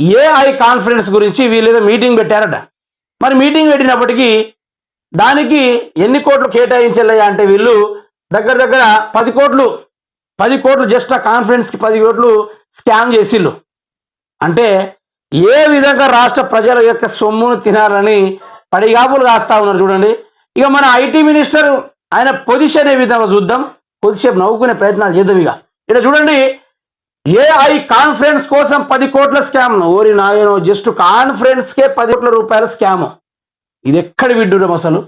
AI conference గురించి వీళ్ళేదో meeting పెట్టారట. మరి మీటింగ్ పెట్టినప్పటికీ దానికి ఎన్ని కోట్లు కేటాయించలే అంటే వీళ్ళు దగ్గర దగ్గర పది కోట్లు పది కోట్లు జస్ట్ ఆ కాన్ఫరెన్స్కి పది కోట్లు స్కామ్ చేసిళ్ళు. అంటే ఏ విధంగా రాష్ట్ర ప్రజల యొక్క సొమ్మును తినాలని పడిగాపులు కాస్తా ఉన్నారు చూడండి. ఇక మన ఐటీ మినిస్టర్ ఆయన పొజిషన్ ఏ విధంగా చూద్దాం? కొద్దిసేపు నవ్వుకునే ప్రయత్నాలు చేద్దాం ఇక. ఇక్కడ చూడండి ఏఐ కాన్ఫరెన్స్ కోసం పది కోట్ల స్కామ్ ఓరి నాయనో జస్ట్ కాన్ఫరెన్స్కే పది కోట్ల రూపాయల స్కామ్ ఇది ఎక్కడ విడ్డూరం అసలు?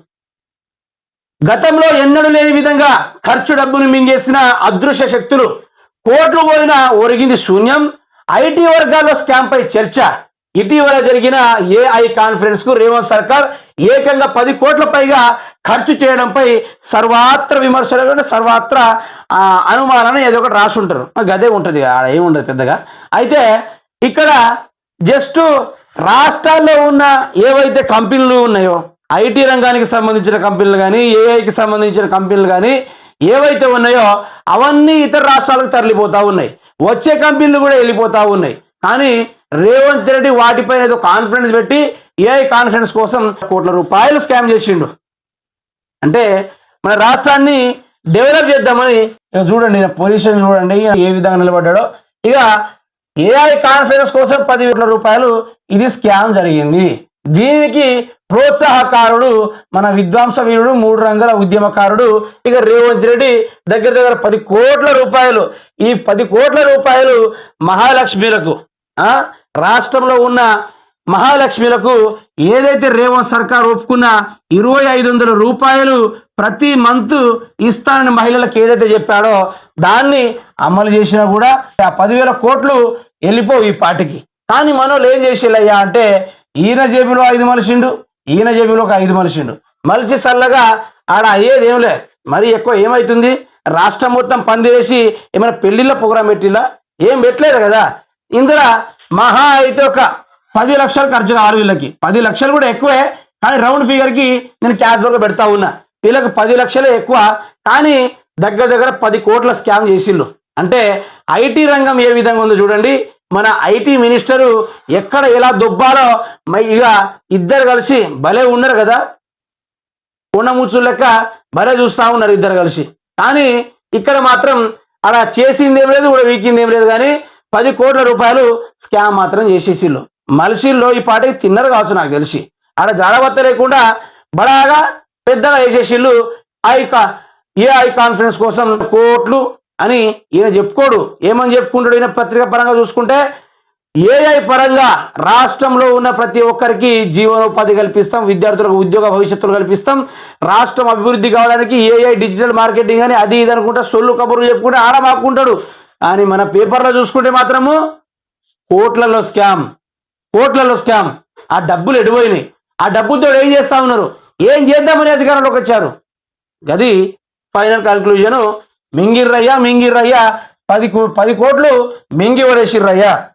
గతంలో ఎన్నడూ లేని విధంగా ఖర్చు డబ్బును మింగేసిన అదృశ్య శక్తులు కోట్లు పోయిన ఒరిగింది శూన్యం. ఐటీ వర్గాల్లో స్కామ్ పై చర్చ. ఇటీవల జరిగిన ఏఐ కాన్ఫరెన్స్కు రేవంత్ సర్కార్ ఏకంగా పది కోట్ల పైగా ఖర్చు చేయడంపై సర్వాత్ర విమర్శలు కూడా సర్వాత్ర ఆ, అనుమానాన్ని ఏదో ఒకటి రాసి ఉంటారు. గదే ఉంటుంది ఆడ ఏముండదు పెద్దగా. అయితే ఇక్కడ జస్ట్ రాష్ట్రాల్లో ఉన్న ఏవైతే కంపెనీలు ఉన్నాయో ఐటీ రంగానికి సంబంధించిన కంపెనీలు కానీ ఏఐకి సంబంధించిన కంపెనీలు కానీ ఏవైతే ఉన్నాయో అవన్నీ ఇతర రాష్ట్రాలకు తరలిపోతూ ఉన్నాయి. వచ్చే కంపెనీలు కూడా వెళ్ళిపోతూ ఉన్నాయి. కానీ రేవంత్ రెడ్డి వాటిపైన ఏదో కాన్ఫిడెన్స్ పెట్టి ఏఐ కాన్ఫిడెన్స్ కోసం కోట్ల రూపాయలు స్కామ్ చేసిండు. అంటే మన రాష్ట్రాన్ని డెవలప్ చేద్దామని ఇక చూడండి పొజిషన్ చూడండి ఏ విధంగా నిలబడ్డాడో. ఇక ఏఐ కాన్ఫరెన్స్ కోసం పది కోట్ల రూపాయలు ఇది స్కామ్ జరిగింది. దీనికి ప్రోత్సాహకారుడు మన విద్వాంస వీరుడు మూడు రంగాల ఉద్యమకారుడు ఇక రేవంత్ రెడ్డి దగ్గర దగ్గర పది కోట్ల రూపాయలు. ఈ పది కోట్ల రూపాయలు మహాలక్ష్మిలకు రాష్ట్రంలో ఉన్న మహాలక్ష్మిలకు ఏదైతే రేవంత్ సర్కార్ ఒప్పుకున్న ఇరవై ఐదు వందల రూపాయలు ప్రతి మంత్ ఇస్తానని మహిళలకు ఏదైతే చెప్పాడో దాన్ని అమలు చేసినా కూడా ఆ పదివేల కోట్లు వెళ్ళిపోవు ఈ పాటికి. కానీ మనోళ్ళు ఏం చేసేలయ్యా అంటే ఈయన జేబులో ఐదు మలిసిండు ఈయన జేబులో ఒక ఐదు మలిసిండు. మలిసి సల్లగా ఆడ అయ్యేది ఏం లే. మరి ఎక్కువ ఏమవుతుంది రాష్ట్రం మొత్తం పందిరేసి ఏమైనా పెళ్ళిళ్ళ ప్రోగ్రాం పెట్టిలా ఏం పెట్టలేదు కదా. ఇందులో మహా అయితే ఒక పది లక్షలు ఖర్చు కావాలి వీళ్ళకి పది లక్షలు కూడా ఎక్కువే కానీ రౌండ్ ఫిగర్కి నేను క్యాష్ బ్యాక్ పెడతా ఉన్నా. వీళ్ళకి పది లక్షలే ఎక్కువ కానీ దగ్గర దగ్గర పది కోట్ల స్కామ్ చేసిళ్ళు అంటే ఐటీ రంగం ఏ విధంగా ఉందో చూడండి. మన ఐటీ మినిస్టరు ఎక్కడ ఎలా దొబ్బాలో ఇక ఇద్దరు కలిసి భలే ఉన్నారు కదా. కొండముచ్చు లెక్క భలే చూస్తా ఉన్నారు ఇద్దరు కలిసి. కానీ ఇక్కడ మాత్రం అలా చేసింది ఏం లేదు కూడా వీకింది ఏం లేదు కానీ పది కోట్ల రూపాయలు స్కామ్ మాత్రం చేసేసిళ్ళు మలిసిల్లో ఈ పాటకి తిన్నరు కావచ్చు నాకు తెలిసి. ఆడ జాడబత్త లేకుండా బడాగా పెద్దగా వేసేసిళ్ళు ఐ కా- ఏ ఐ కాన్ఫరెన్స్ కోసం కోట్లు అని ఈయన చెప్పుకోడు. ఏమని చెప్పుకుంటాడు? ఈయన పత్రిక పరంగా చూసుకుంటే ఏఐ పరంగా రాష్ట్రంలో ఉన్న ప్రతి ఒక్కరికి జీవనోపాధి కల్పిస్తాం విద్యార్థులకు ఉద్యోగ భవిష్యత్తులు కల్పిస్తాం రాష్ట్రం అభివృద్ధి కావడానికి ఏఐ డిజిటల్ మార్కెటింగ్ అని అది ఇది అనుకుంటా సొల్లు కబుర్లు చెప్పుకుంటే ఆడ మాకుంటాడు అని మన పేపర్లో చూసుకుంటే మాత్రము కోట్లలో స్కామ్. కోట్లలో స్కామ్. ఆ డబ్బులు ఎడిపోయినాయి. ఆ డబ్బులతో ఏం చేస్తా ఉన్నారు? ఏం చేద్దామని అధికారంలోకి వచ్చారు. గది ఫైనల్ కన్క్లూజన్ మింగిర్రయ్యా మింగిర్రయ్యా పది కో- పది కోట్లు మింగి వరేసిర్రయ్యా